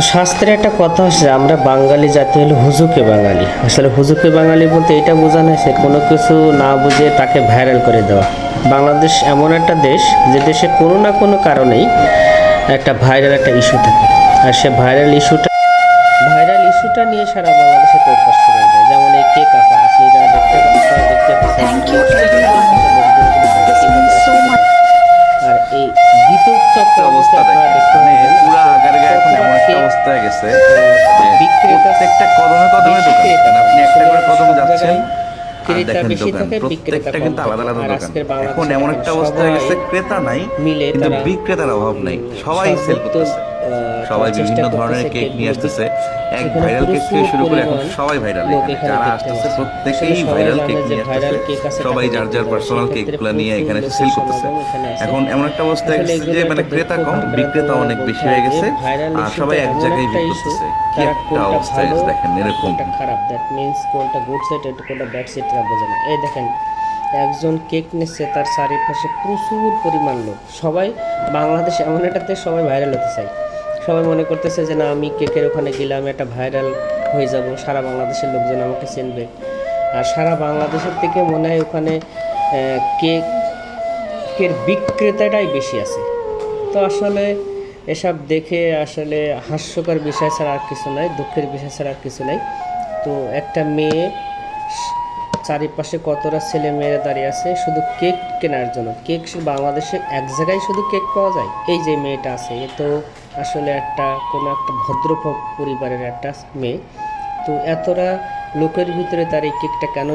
তো শাস্ত্রে একটা কথা হচ্ছে আমরা বাঙালি জাতি হলো হুজুকে বাঙালি। আসলে হুজুকে বাঙালি বলতে এটা বোঝানো হয়েছে কোনো কিছু না বুঝে তাকে ভাইরাল করে দেওয়া। বাংলাদেশ এমন একটা দেশ যে দেশে কোনো না কোনো কারণেই একটা ভাইরাল একটা ইস্যু থাকে। আর সে ভাইরাল ইস্যুটা ভাইরাল ইস্যুটা নিয়ে সারা বাংলাদেশে শুরু হয়ে যায়। যেমন এই কে আপা গেছে। প্রত্যেকটা কদমে কদমে দোকান। আপনি একটা করে কদম যাচ্ছেন আর দেখেন দোকান। প্রত্যেকটা কিন্তু আলাদা আলাদা দোকান। এখন এমন একটা অবস্থা হয়ে গেছে ক্রেতা নাই মিলে কিন্তু বিক্রেতার অভাব নাই। সবাই সেল করতেছে। সবাই বিভিন্ন ধরনের কেক নিয়ে আসতেছে। এক ভাইরাল কেক থেকে শুরু করে এখন সবাই ভাইরাল যারা আসতেছে। প্রত্যেকেই ভাইরাল কেক নিয়ে আসতেছে। সবাই যার যার পার্সোনাল কেকগুলো নিয়ে এখানে সেল করতেছে। এখন এমন একটা অবস্থা যে মানে ক্রেতা কম বিক্রেতা অনেক বেশি হয়ে গেছে। আর সবাই এক জায়গায় বিক্রি করতেছে। কি একটা অবস্থা দেখেন এরকম। খারাপ দ্যাট মিন্স কোনটা গুড এটা কোনটা ব্যাড তা বোঝে না। এই দেখেন একজন কেক নিচ্ছে তার চারিপাশে প্রচুর পরিমাণ লোক। সবাই বাংলাদেশ এমন একটা দেশ সবাই ভাইরাল হতে চায়। সবাই মনে করতেছে যে, না, আমি কেকের ওখানে গেলাম, একটা ভাইরাল হয়ে যাব, সারা বাংলাদেশের লোকজন আমাকে চিনবে। আর সারা বাংলাদেশের থেকে মনে হয় ওখানে কেক, কেকের বিক্রেতাটাই বেশি আছে। তো আসলে এসব দেখে আসলে হাস্যকর বিষয় ছাড়া আর কিছু নাই, দুঃখের বিষয় ছাড়া আর কিছু নাই। তো একটা মেয়ে চারিপাশে কতটা ছেলে মেয়ে দাঁড়িয়ে আছে, শুধু কেক কেনার জন্য। কেক বাংলাদেশে এক জায়গায় শুধু কেক পাওয়া যায়? এই যে মেয়েটা আছে, এ তো আসলে একটা কোনো একটা ভদ্র পরিবারের একটা মেয়ে। তো এতটা লোকের ভিতরে তার এই কেকটা কেন